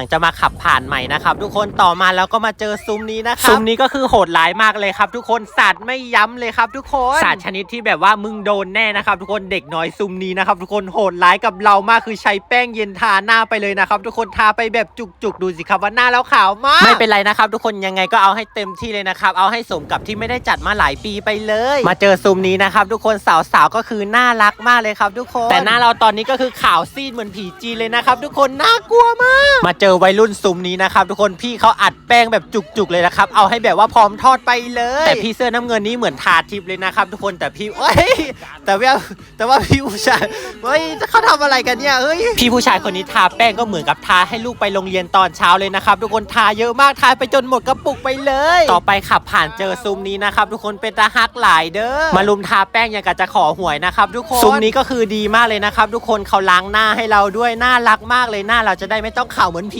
ลังจะมาขับผ่านใหม่นะครับทุกคนต่อมาแล้วก็มาเจอซุ้มนี้นะครับซุ้มนี้ก็คือโหดร้ายมากเลยครับ ทุกคนสัตว์ไม่ย้ำเลยครับ ทุกคนสัตว์ชนิดที่แบบว่ามึงโดนแน่นะครับ ทุกคนเด็กน้อยซุ้มนี้นะครับ ทุกคนโหดร้ายกับเรามากคือใช้แป้งเย็นทาหน้าไปเลยนะครับ ทุกคนทาไปแบบจุกๆดูสิครับว่าหน้าแล้วขาวมากไม่เป็นไรนะครับ ทุกคนยังไงก็เอาให้เต็มที่เลยนะครับเอาให้สมกับที่ไม่ได้จัดมาหลายปีไปเลย มาเจอซุ้มนี้นะครับ ทุกคนสาวๆก็คือน่ารักมากเลยครับ ทุกคน แต่หน้าเราตอนนี้ก็คือขาวซีดเหมือนผีจีนเลยนะครับ ทุกคนน่ากลัวมาก มาเจอวัยรุ่นซุ้มนี้นะครับทุกคนพี่เขาอัดแป้งแบบจุกๆเลยนะครับเอาให้แบบว่าพร้อมทอดไปเลย แต่พี่เสื้อน้ำเงินนี้เหมือนทาทิพย์เลยนะครับ ทุกคนแต่พี่เอ้ยแต่ว่าแต่ว่าพี่ผู้ชายเฮ้ยเขาทำอะไรกันเนี่ยเฮ้ยพี่ผู้ชายคนนี้ทาแป้งก็เหมือนกับทาให้ลูกไปโรงเรียนตอนเช้าเลยนะครับทุกคนทาเยอะมากทาไปจนหมดกระปุกไปเลย ต่อไปขับผ่านเจอซุ้มนี้นะครับทุกคนเป็นตาฮักหลายเด้อมาลุมทาแป้งอย่างกับจะขอหวยนะครับทุกคนซุ้มนี้ก็คือดีมากเลยนะครับทุกคนเขาล้างหน้าให้เราด้วยน่ารักมากเลยหน้าเราจะได้ไม่ต้องขาวเหมือนผี